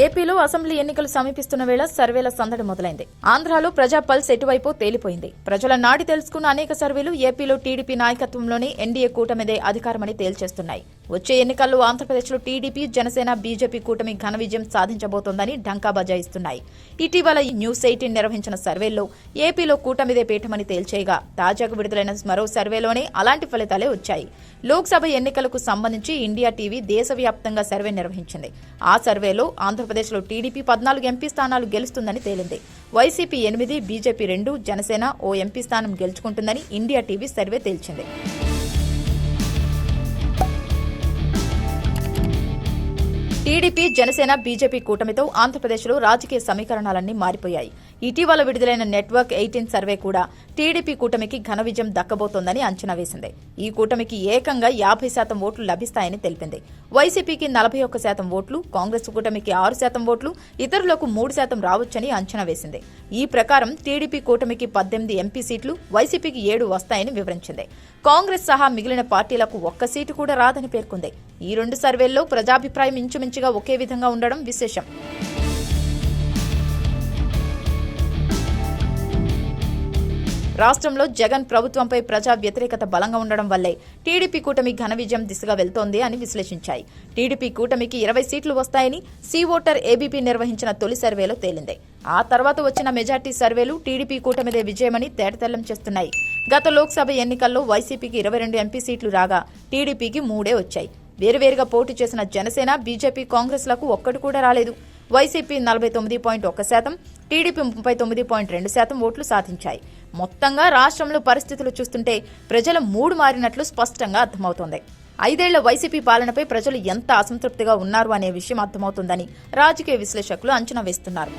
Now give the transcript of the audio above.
ఏపీలో అసెంబ్లీ ఎన్నికలు సమీపిస్తున్న వేళ సర్వేల సందడి మొదలైంది. ఆంధ్రాలో ప్రజా పల్స్ ఎటువైపు తేలిపోయింది. ప్రజల నాడి తెలుసుకున్న అనేక సర్వేలు ఏపీలో టీడీపీ నాయకత్వంలోని ఎన్డీఏ కూటమిదే అధికారమని తేల్చేస్తున్నాయి. వచ్చే ఎన్నికల్లో ఆంధ్రప్రదేశ్లో టీడీపీ జనసేన బీజేపీ కూటమి ఘన విజయం సాధించబోతోందని ఢంకా బజాయిస్తున్నాయి. ఇటీవల ఈ న్యూస్ ఎయిటీన్ నిర్వహించిన సర్వేల్లో ఏపీలో కూటమిదే పీఠమని తేల్చేయగా తాజాగా విడుదలైన మరో సర్వేలోనే అలాంటి ఫలితాలే వచ్చాయి. లోక్సభ ఎన్నికలకు సంబంధించి ఇండియా టీవీ దేశవ్యాప్తంగా సర్వే నిర్వహించింది. ఆ సర్వేలో ఆంధ్రప్రదేశ్లో టీడీపీ పద్నాలుగు ఎంపీ స్థానాలు గెలుస్తుందని తేలింది. వైసీపీ ఎనిమిది బీజేపీ రెండు జనసేన ఓ ఎంపీ స్థానం గెలుచుకుంటుందని ఇండియా టీవీ సర్వే తేల్చింది. టీడీపీ జనసేన బీజేపీ కూటమితో ఆంధ్రప్రదేశ్లో రాజకీయ సమీకరణాలన్నీ మారిపోయాయి. ఇటీవల విడుదలైన నెట్వర్క్ ఎయిటీన్ సర్వే కూడా టీడీపీ కూటమికి ఘన విజయం దక్కబోతోందని అంచనా వేసింది. ఈ కూటమికి ఏకంగా యాభై శాతం ఓట్లు లభిస్తాయని తెలిపింది. వైసీపీకి నలభై ఒక్క శాతం ఓట్లు కాంగ్రెస్ కూటమికి ఆరు శాతం ఓట్లు ఇతరులకు మూడు శాతం రావచ్చని అంచనా వేసింది. ఈ ప్రకారం టీడీపీ కూటమికి పద్దెనిమిది ఎంపీ సీట్లు వైసీపీకి ఏడు వస్తాయని వివరించింది. కాంగ్రెస్ సహా మిగిలిన పార్టీలకు ఒక్క సీటు కూడా రాదని పేర్కొంది. ఈ రెండు సర్వేల్లో ప్రజాభిప్రాయం ఇంచుమించుగా ఒకే విధంగా ఉండడం విశేషం. రాష్ట్రంలో జగన్ ప్రభుత్వంపై ప్రజా వ్యతిరేకత బలంగా ఉండడం వల్లే టీడీపీ కూటమి ఘన విజయం దిశగా వెళ్తోంది అని విశ్లేషించాయి. టీడీపీ కూటమికి ఇరవై సీట్లు వస్తాయని సీ ఓటర్ ఏబీపీ నిర్వహించిన తొలి సర్వేలో తేలింది. ఆ తర్వాత వచ్చిన మెజార్టీ సర్వేలు టీడీపీ కూటమిదే విజయమని తేటతెల్లం చేస్తున్నాయి. గత లోక్సభ ఎన్నికల్లో వైసీపీకి ఇరవై రెండు ఎంపీ సీట్లు రాగా టీడీపీకి మూడే వచ్చాయి. వేరువేరుగా పోటీ చేసిన జనసేన బీజేపీ కాంగ్రెస్లకు ఒక్కటి కూడా రాలేదు. వైసీపీ నలభై తొమ్మిది పాయింట్ ఒక్క శాతం టీడీపీ ముప్పై తొమ్మిది పాయింట్ రెండు శాతం ఓట్లు సాధించాయి. మొత్తంగా రాష్ట్రంలో పరిస్థితులు చూస్తుంటే ప్రజల మూడు మారినట్లు స్పష్టంగా అర్థమవుతోంది. ఐదేళ్ళ వైసీపీ పాలనపై ప్రజలు ఎంత అసంతృప్తిగా ఉన్నారు అనే విషయం అర్థమవుతుందని రాజకీయ విశ్లేషకులు అంచనా వేస్తున్నారు.